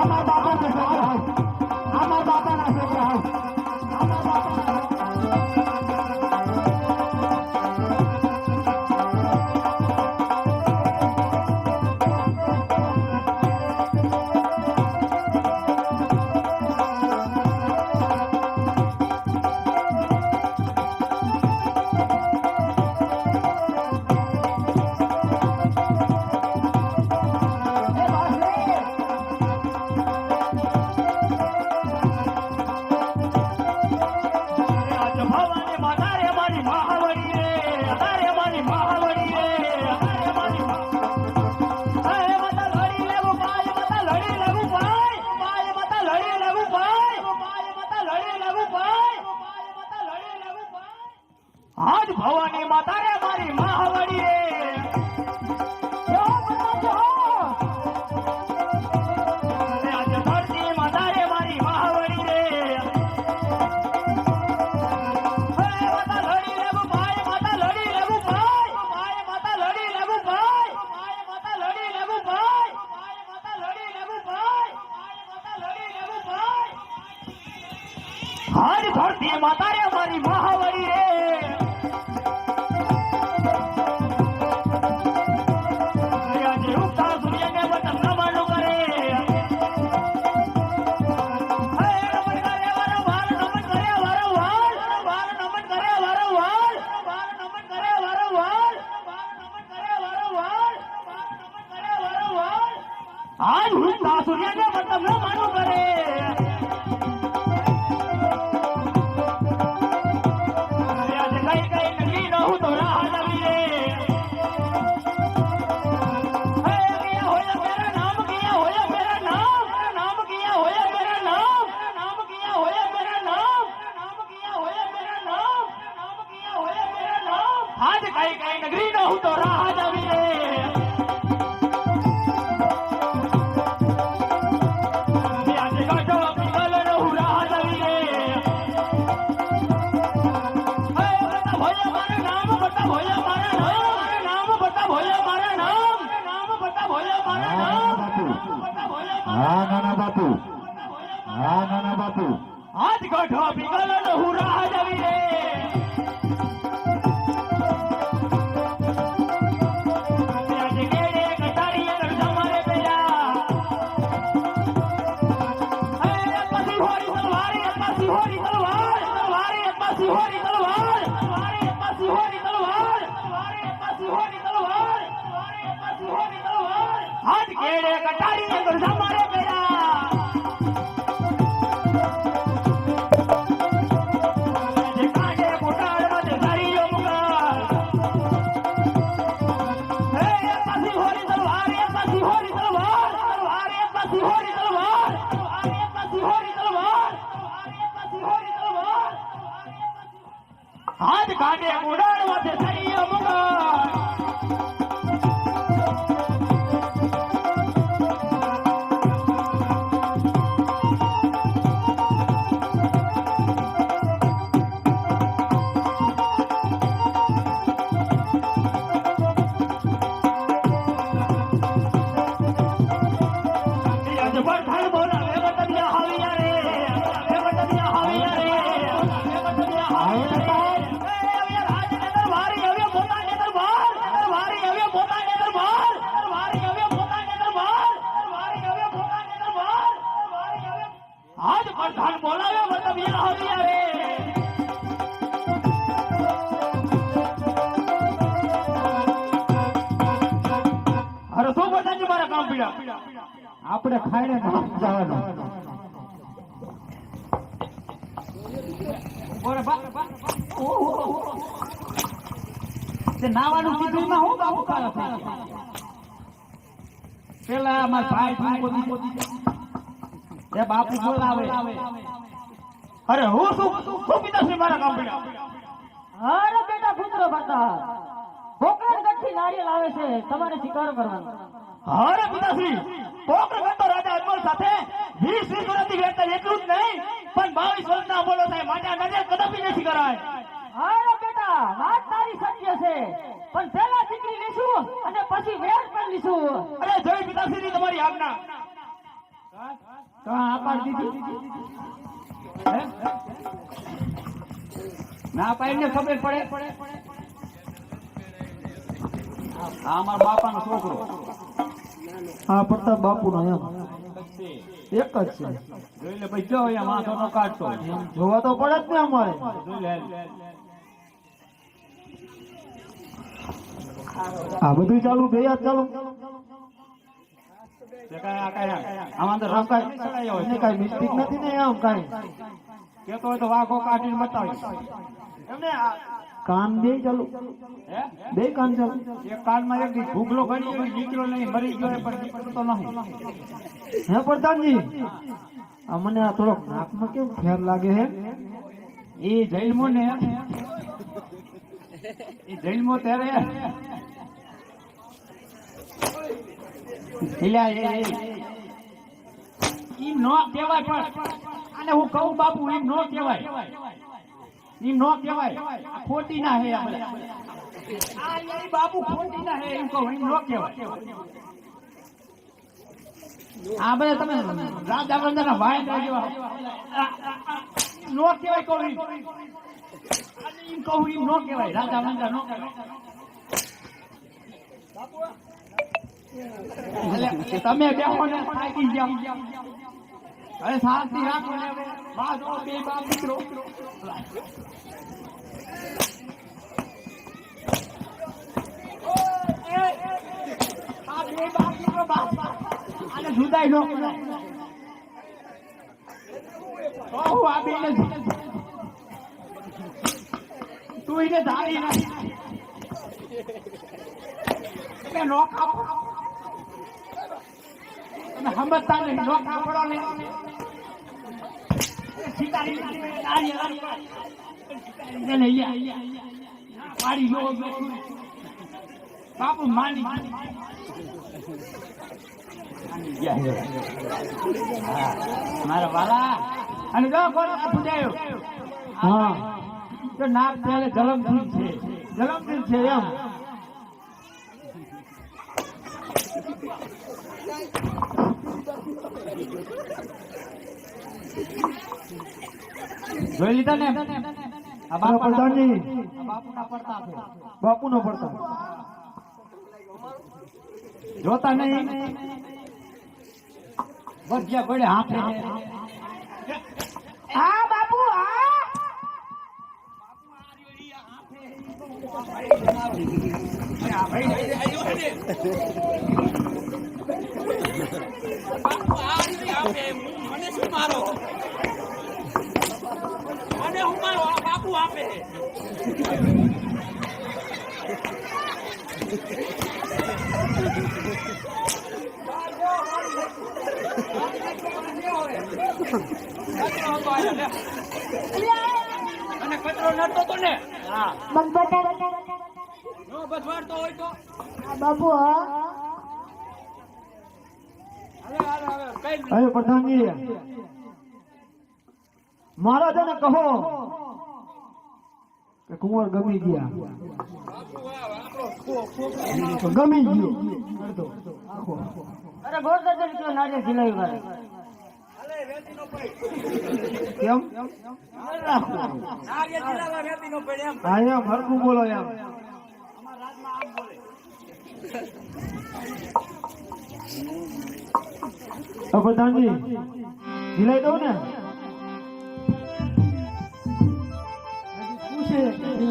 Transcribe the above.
আমার বাবা হয় આજ ભવાની માતા રે મારી માં આજ હું સાસુરિયાને મતલબ ન માનો કરે હા નાના બાપુ હા નાના બાપુ આજ ગઢો બિગલ હુરા જવી રે. That's what અરે શું બધાને મારા કામ પીડા? આપણે ખાઈને નામ જવાનું. નાવાનું કીધું ના, હું બાબુ પેલા અમારા ભાઈ ભાઈ. એ બાપુ બોલાવે અરે હું શું? શું પીતા છે મારા કામ પીડા. અરે બેટા પુત્ર ભરતા. પોકરગઢથી નારિયેલ આવે છે તમારે શિકાર કરવાનો. અરે પિતાશ્રી પોકરગઢ તો રાજા અજમલ સાથે 20 20 વર્ષથી વેચતા એટલું જ નહીં પણ 22 વર્ષના બોલો થાય માટા નજર કદાપી નથી કરાય. અરે બેટા વાત તારી સત્ય છે પણ પહેલા દીકરી લીશું અને પછી વેર પણ લીશું અરે જય પિતાશ્રી તમારી આજ્ઞા. આ પાડી દીધી. ના પાડીને ખબર પડે. આ અમારા બાપાનો છોકરો. હા પ્રતાપ બાપુ નો એમ. એક જ છે. જોઈ લે ભાઈ જો અહીંયા માથો નો કાઢતો. જોવા તો પડે જ ને અમારે. આ બધું ચાલુ ગયા ચાલુ. આમાં તો મિસ્ટેક નથી ને આમ કાંઈ કેતો હોય તો વાઘો કાઢીને બતાવી કાન બે ચાલુ બે કાન ચાલુ કાનમાં એક ભૂગલો કરી નીકળ્યો નહીં મરી ગયો પણ નીકળતો મને આ થોડોક નાકમાં કેમ ફેર લાગે હે એ જૈલમો ને, એ જૈલમો ત્યારે એ. નો કહેવાય પણ. અને હું કહું બાપુ ઈમ નો કહેવાય. ઈમ નો કહેવાય. ખોટી ના હે આ આ ઈ બાપુ ખોટી ના એમ કહું નો કહેવાય. આ બધા તમે રાજા બંધાના વાયદા જેવા આ- આ- આ, નો કહેવાય કહું ઈમ. કહું ઈમ નો કહેવાય. રાજા બંદર નો કહેવાય. એટલે તમે બેહો ને થાકી જાઓ અરે શાંતિ રાખો ને બા જો બે બા મિત્રો આ બે બા મિત્રો બા આને નથી નોખા. સમજતા નહીં ને શિકારી આરી આરી આરી લઈ યા પાડી લો બાપુ માની. મારા વાલા. અને જો કોણ હા. તો નાક પહેલે જલમથી છે. જલમદિન છે એમ. જોઈ લીધા ને? આ બાપા પ્રધાનજી બાપુના પડતા છે. બાપુ નો પડતા જોતા નહીં. ભજીયા ગોળે હાથે. હા બાપુ હા. મને શું મારો? મને હું મારો બાપુ આપે. અને કચરો નડતો તો ને? હા. નો બસવાડતો હોય તો? બાબુ હવે પ્રધાનજી. મહારાજાને કહો કે કુંવર ગમી ગયા. ગમી ગયો. અરે ગોરતા તરીકે સિલાઈ કરે કેમ નારિયેળ જીરાવા રહેતી નો પડે એમ હા એમ હરખું બોલો એમ. પ્રધાનજી સિલાઈ દઉં ને? 嗯嗯